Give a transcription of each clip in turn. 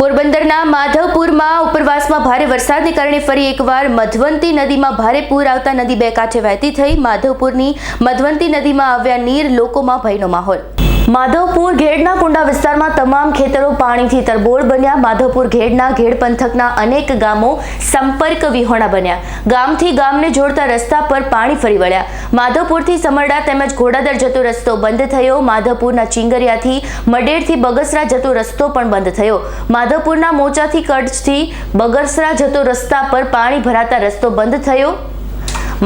પોરબંદરના માધવપુરમાં ઉપરવાસમાં ભારે વરસાદને કારણે ફરી એકવાર મધવંતી નદીમાં ભારે પૂર આવતા નદી બે કાંઠે વહેતી થઈ. માધવપુરની મધવંતી નદીમાં આવ્યા નીર લોકોમાં ભયનો માહોલ. માધવપુર ઘેડના કુંડા વિસ્તારમાં તમામ ખેતરો પાણીથી તરબોળ બન્યા. માધવપુર ઘેડના ઘેડ પંથકના અનેક ગામો સંપર્ક વિહોણા બન્યા. ગામથી ગામને જોડતા રસ્તા પર પાણી ફરી વળ્યા. માધવપુરથી સમરડા તેમજ ઘોડાદર જતો રસ્તો બંધ થયો. માધવપુરના ચિંગરિયાથી મડેરથી બગસરા જતો રસ્તો પણ બંધ થયો. માધવપુરના મોચાથી કચ્છથી બગસરા જતો રસ્તા પર પાણી ભરાતા રસ્તો બંધ થયો.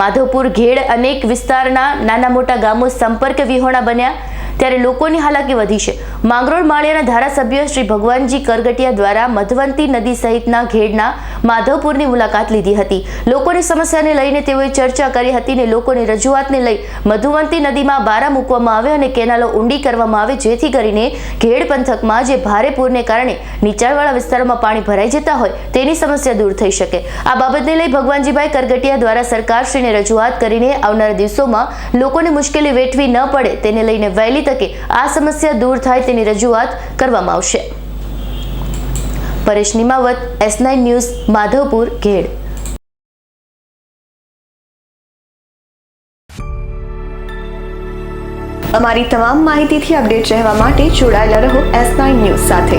માધવપુર ઘેડ અનેક વિસ્તારના નાના મોટા ગામો સંપર્ક વિહોણા બન્યા. ત્યારે લોકોની હાલાકી વધી છે. માંગરોળ માળિયાના ધારાસભ્ય શ્રી ભગવાનજી કરગટિયા દ્વારા મધવંતી નદી સહિતના ઘેડના માધવપુરની મુલાકાત લીધી હતી. લોકોની સમસ્યાને લઈને તેઓએ ચર્ચા કરી હતી ને લોકોની રજૂઆતને લઈ મધુવંતી નદીમાં બારા મૂકવામાં આવે અને કેનાલો ઊંડી કરવામાં આવે, જેથી કરીને ઘેડ પંથકમાં જે ભારે પૂરને કારણે નીચાણવાળા વિસ્તારોમાં પાણી ભરાઈ જતા હોય તેની સમસ્યા દૂર થઈ શકે. આ બાબતને લઈ ભગવાનજીભાઈ કરગટિયા દ્વારા સરકારશ્રીને રજૂઆત કરીને આવનારા દિવસોમાં લોકોને મુશ્કેલી વેઠવી ન પડે તેને લઈને વહેલી તકે આ સમસ્યા દૂર થાય તેની રજૂઆત કરવામાં આવશે. Paresh Nimavat, S nine news, Madhavpur, Ghed. અમારી તમામ માહિતીથી અપડેટ રહેવા માટે જોડાયેલા રહો એસ નાઇન ન્યૂઝ સાથે.